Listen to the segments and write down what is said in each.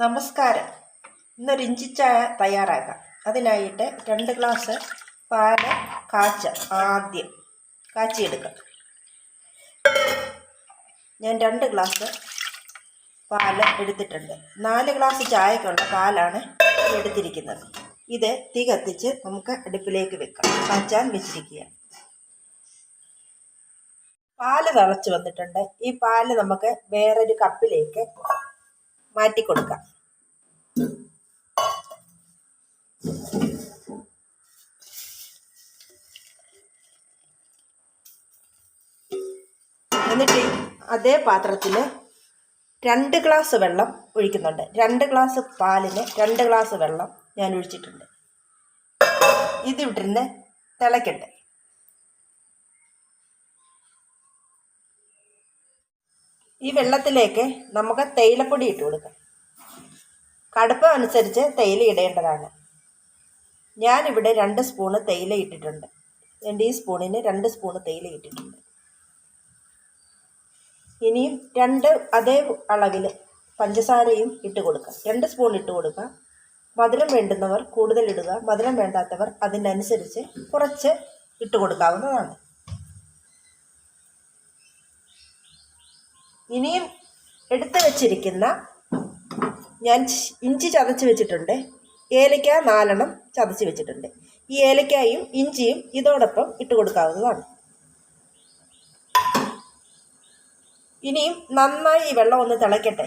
നമസ്കാരം. ഇന്നൊരു ഇഞ്ചി ചായ തയ്യാറാക്കാം. അതിനായിട്ട് രണ്ട് ഗ്ലാസ് പാൽ കാച്ച ആദ്യം കാച്ചിയെടുക്കാം. ഞാൻ രണ്ട് ഗ്ലാസ് പാൽ എടുത്തിട്ടുണ്ട്. നാല് ഗ്ലാസ് ചായക്കുള്ള പാലാണ് എടുത്തിരിക്കുന്നത്. ഇത് തീ കത്തിച്ച് നമുക്ക് അടുപ്പിലേക്ക് വെക്കാം. കാച്ചാൻ വെച്ചിരിക്കുക പാൽ തിളച്ച് വന്നിട്ടുണ്ട്. ഈ പാൽ നമുക്ക് വേറൊരു കപ്പിലേക്ക് മാറ്റി കൊടുക്കാം. എന്നിട്ട് അതേ പാത്രത്തിൽ രണ്ട് ഗ്ലാസ് വെള്ളം ഒഴിക്കുന്നുണ്ട്. രണ്ട് ഗ്ലാസ് പാലിന് രണ്ട് ഗ്ലാസ് വെള്ളം ഞാൻ ഒഴിച്ചിട്ടുണ്ട്. ഇത് ഇട്ടിരുന്ന് തിളക്കട്ടെ. ഈ വെള്ളത്തിലേക്ക് നമുക്ക് തേയിലപ്പൊടി ഇട്ട് കൊടുക്കാം. കടുപ്പം അനുസരിച്ച് തേയില ഇടേണ്ടതാണ്. ഞാനിവിടെ രണ്ട് സ്പൂണ് തേയില ഇട്ടിട്ടുണ്ട്. എന്റെ ഈ സ്പൂണിന് രണ്ട് സ്പൂണ് തേയില ഇട്ടിട്ടുണ്ട്. ഇനിയും രണ്ട് അതേ അളവിൽ പഞ്ചസാരയും ഇട്ട് കൊടുക്കുക രണ്ട് സ്പൂൺ ഇട്ട് കൊടുക്കുക മധുരം വേണ്ടുന്നവർ കൂടുതൽ ഇടുക. മധുരം വേണ്ടാത്തവർ അതിനനുസരിച്ച് കുറച്ച് ഇട്ട് കൊടുക്കാവുന്നതാണ്. ഇനിയും എടുത്തു വച്ചിരിക്കുന്ന ഞാൻ ഇഞ്ചി ചതച്ച് വെച്ചിട്ടുണ്ട്. ഏലക്ക നാലെണ്ണം ചതച്ച് വെച്ചിട്ടുണ്ട്. ഈ ഏലക്കായും ഇഞ്ചിയും ഇതോടൊപ്പം ഇട്ട് കൊടുക്കാവുന്നതാണ്. ഇനിയും നന്നായി ഈ വെള്ളം ഒന്ന് തിളയ്ക്കട്ടെ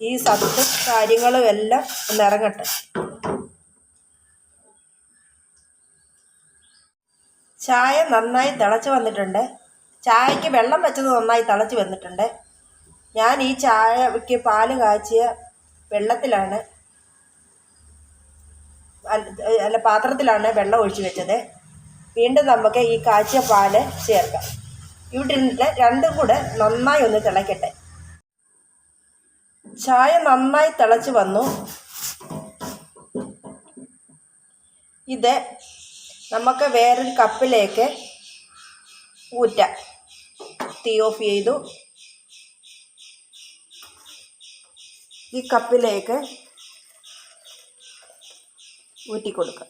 ഈ സത്തും കാര്യങ്ങളും എല്ലാം ഒന്ന് ഇറങ്ങട്ടെ. ചായ നന്നായി തിളച്ച് വന്നിട്ടുണ്ട്. ചായക്ക് വെള്ളം വെച്ചത് നന്നായി തിളച്ച് വന്നിട്ടുണ്ട്. ഞാൻ ഈ ചായക്ക് പാൽ കാച്ചിയ വെള്ളത്തിലാണ് അല്ല പാത്രത്തിലാണ് വെള്ളം ഒഴിച്ചു വെച്ചത്. വീണ്ടും നമുക്ക് ഈ കാച്ചിയ പാൽ ചേർക്കാം. ഇവിടെ രണ്ടും കൂടെ നന്നായി ഒന്ന് തിളയ്ക്കട്ടെ ചായ നന്നായി തിളച്ച് വന്നു. ഇത് നമുക്ക് വേറൊരു കപ്പിലേക്ക് ഊറ്റാം. തീ ഓഫ് ചെയ്തു. ഈ കപ്പിലേക്ക് ഊറ്റി കൊടുക്കുക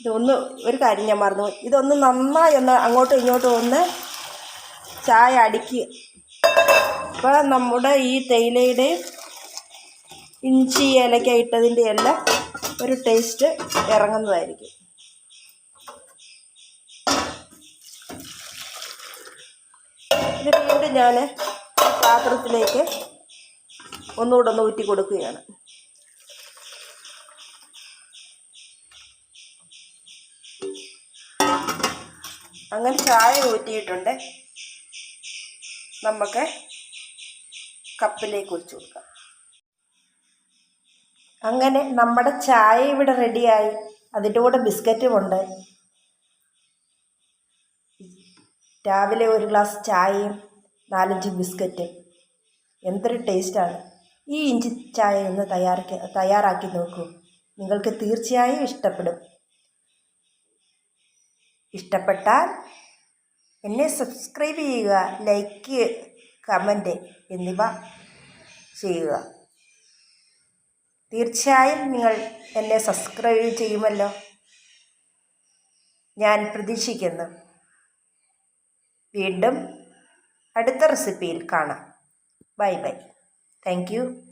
ഇതൊന്ന് ഒരു കാര്യം ഞാൻ മറന്നു ഇതൊന്ന് നന്നായി ഒന്ന് അങ്ങോട്ടും ഇങ്ങോട്ടും ഒന്ന് ചായ അടുക്കി. അപ്പോൾ നമ്മുടെ ഈ തേയിലയുടെയും ഇഞ്ചി ഏലക്ക ഇട്ടതിന്റെ എല്ലാം ഒരു ടേസ്റ്റ് ഇറങ്ങുന്നതായിരിക്കും. ഇത് വീണ്ടും ഞാൻ പാത്രത്തിലേക്ക് ഒന്നുകൂടെ ഒന്ന് ഊറ്റി കൊടുക്കുകയാണ്. അങ്ങനെ ചായ ഊറ്റിയിട്ടുണ്ട്. നമുക്ക് കപ്പിലേക്ക് ഒഴിച്ചു കൊടുക്കാം. അങ്ങനെ നമ്മുടെ ചായ ഇവിടെ റെഡിയായി. അതിന്റെ കൂടെ ബിസ്ക്കറ്റും ഉണ്ട്. രാവിലെ ഒരു ഗ്ലാസ് ചായയും നാലഞ്ച് ബിസ്ക്കറ്റും. എന്തൊരു ടേസ്റ്റാണ്. ഈ ഇഞ്ചി ചായ ഒന്ന് തയ്യാറാക്കി തയ്യാറാക്കി നോക്കൂ. നിങ്ങൾക്ക് തീർച്ചയായും ഇഷ്ടപ്പെടും. ഇഷ്ടപ്പെട്ടാൽ എന്നെ സബ്സ്ക്രൈബ് ചെയ്യുക ലൈക്ക് കമന്റ് എന്നിവ ചെയ്യുക. തീർച്ചയായും നിങ്ങൾ എന്നെ സബ്സ്ക്രൈബ് ചെയ്യുമല്ലോ. ഞാൻ പ്രതീക്ഷിക്കുന്നു. വീണ്ടും അടുത്ത റെസിപ്പിയിൽ കാണാം. Bye bye thank